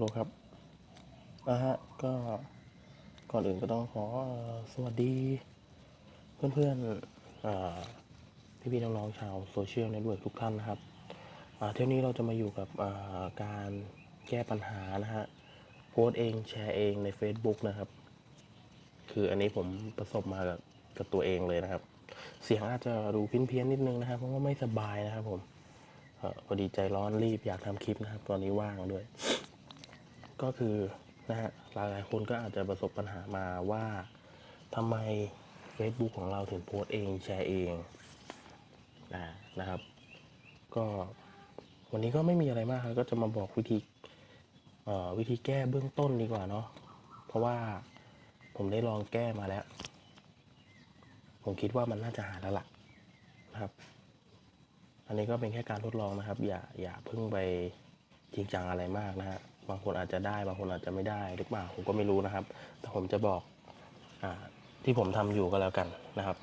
โลครับนะฮะก็ก่อนอื่นก็ต้องขอสวัสดี เพื่อนๆอ่พี่ๆน้องๆชาวโซเชียลเน็ตเวิร์กทุกท่านนะครับเที่ยวนี้เราจะมาอยู่กับการแก้ปัญหานะฮะโพสเองแชร์เองใน Facebook นะครับ คืออันนี้ผมประสบมากับกับตัวเองเลยนะครับ เสียงอาจจะดูเพี้ยนๆนิดนึงนะครับเพราะว่าไม่สบายนะครับผมพอดีใจร้อนรีบอยากทำคลิปนะครับ ตอนนี้ว่างด้วย ก็คือนะฮะหลายหลายๆคนก็อาจจะประสบปัญหามาว่าทำไม Facebook ของเราถึงโพสเองแชร์เองนะนะครับ ก็วันนี้ก็ไม่มีอะไรมากครับก็จะมาบอกวิธีเอ่อวิธีแก้เบื้องต้นดีกว่าเนาะเพราะว่าผมได้ลองแก้มาแล้ว ผมคิดว่ามันน่าจะหายแล้วล่ะนะครับ อันนี้ก็เป็นแค่การทดลองนะครับ อย่าอย่าเพิ่งไปจริงจังอะไรมากนะฮะ บางคนอาจจะได้บางคนอาจจะไม่ได้หรือเปล่าผมก็ไม่รู้นะครับ แต่ผมจะบอกอที่ผมทำอยู่ก็แล้วกันนะครับ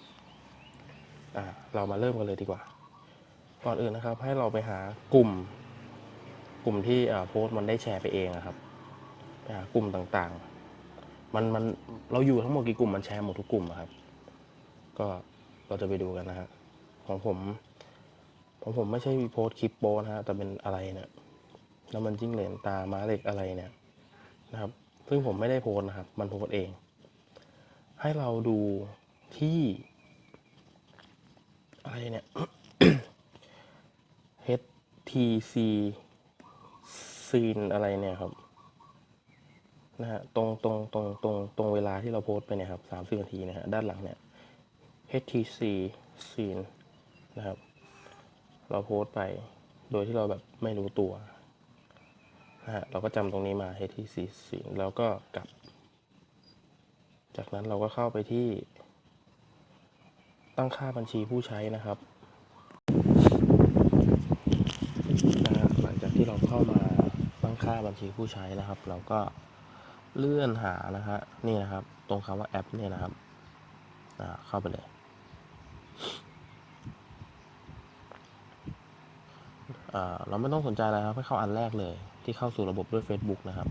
เรามาเริ่มกันเลยดีกว่า ก่อนอื่นนะครับ ให้เราไปหากลุ่ม กลุ่มที่โพสต์มันได้แชร์ไปเองอะครับไปหากลุ่มต่างๆ มันมันเราอยู่ทั้งหมดกี่กลุ่มมันแชร์หมดทุกกลุ่มอะครับ ก็เราจะไปดูกันนะฮะของผมของผมไม่ใช่โพสต์คลิปโป้นะฮะแต่เป็นอะไรเนี่ย แล้วมันจิ้งเหลนตาม้าเหล็กอะไรเนี่ยนะครับ ซึ่งผมไม่ได้โพสต์นะครับ มันโพสต์เอง ให้เราดูที่อะไรเนี่ย HTC ซีนอะไรเนี่ยครับนะฮะตรงตรงตรงตรงตรงเวลาที่เราโพสต์ไปเนี่ยครับสามสิบนาทีนะฮะด้านหลังเนี่ย HTC ซีนนะครับ เราโพสต์ไปโดยที่เราแบบไม่รู้ตัว นะฮะเราก็จำตรงนี้มา HTC สิแล้วก็กลับ จากนั้นเราก็เข้าไปที่ ตั้งค่าบัญชีผู้ใช้นะครับนะหลังจากที่เราเข้ามาตั้งค่าบัญชีผู้ใช้นะครับ เราก็เลื่อนหานะฮะนี่นะครับ ตรงคำว่าแอปเนี่ยนะครับอ่าเข้าไปเลยอ่าเราไม่ต้องสนใจอะไรครับให้เข้าอันแรกเลย ที่เข้าสู่ระบบด้วย Facebook นะครับ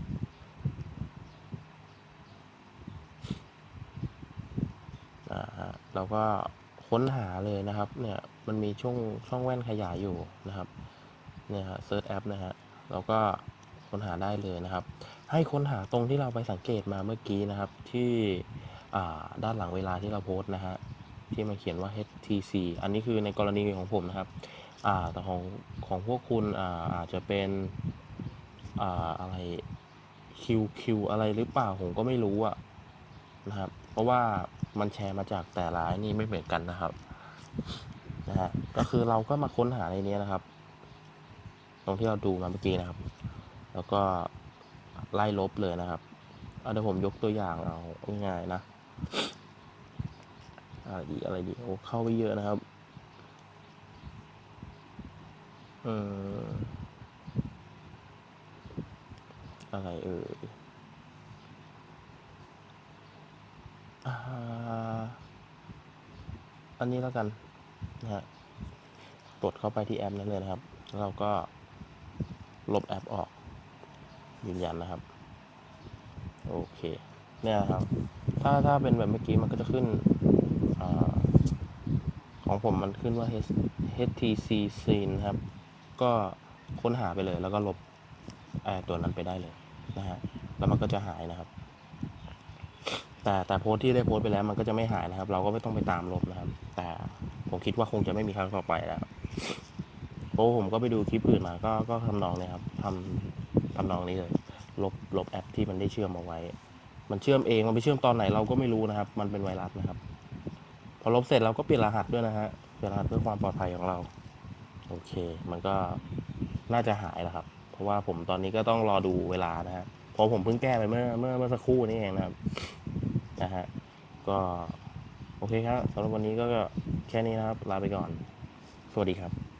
เราก็ค้นหาเลยนะครับเนี่ยมันมีช่องช่องแว่นขยายอยู่นะครับเนี่ยฮะเซิร์ชแอปนะฮะเราก็ค้นหาได้เลยนะครับ ให้ค้นหาตรงที่เราไปสังเกตมาเมื่อกี้นะครับที่ด้านหลังเวลาที่เราโพสต์นะฮะที่มันเขียนว่า HTC อันนี้คือในกรณีของผมนะครับ อ่าแต่ของของพวกคุณอ่าอาจจะเป็น อ่าอะไร QQ อะไรหรือเปล่าผมก็ไม่รู้อะนะครับ เพราะว่ามันแชร์มาจากแต่ละนี่ไม่เหมือนกันนะครับนะฮะก็คือเราก็มาค้นหาในนี้นะครับ ตรงที่เราดูมาเมื่อกี้นะครับ แล้วก็ไล่ลบเลยนะครับเอาเดี๋ยวผมยกตัวอย่างเอาง่ายๆนะอะไรดีอะไรดีโอ้เข้าไปเยอะนะครับ เออ อะไรเอ่ยอันนี้แล้วกันนะฮะกดเข้าไปที่แอปนั้นเลยนะครับ แล้วเราก็ลบแอปออก ยืนยันนะครับ โอเค เนี่ยครับ ถ้าถ้าเป็นแบบเมื่อกี้มันก็จะขึ้นอของผมมันขึ้นว่า H T C Scene ครับ ก็ค้นหาไปเลยแล้วก็ลบไอตัวนั้นไปได้เลย นะฮะแล้วมันก็จะหายนะครับ แต่แต่โพสที่ได้โพสไปแล้วมันก็จะไม่หายนะครับ เราก็ไม่ต้องไปตามลบนะครับ แต่ผมคิดว่าคงจะไม่มีครั้งต่อไปแล้วเพราะผมก็ไปดูคลิปอื่นมาก็ก็ทำนองเนี้ยครับทำทำนองนี้เลยลบลบแอปที่มันได้เชื่อมเอาไว้ มันเชื่อมเองมันไปเชื่อมตอนไหนเราก็ไม่รู้นะครับ มันเป็นไวรัสนะครับ พอลบเสร็จเราก็เปลี่ยนรหัสด้วยนะฮะเปลี่ยนรหัสเพื่อความปลอดภัยของเรา โอเค มันก็น่าจะหายแล้วครับ เพราะว่าผมตอนนี้ก็ต้องรอดูเวลานะฮะเพราะผมเพิ่งแก้ไปเมื่อเมื่อเมื่อสักครู่นี้เองนะครับนะฮะก็โอเคครับสำหรับวันนี้ก็แค่นี้นะครับ ลาไปก่อน สวัสดีครับ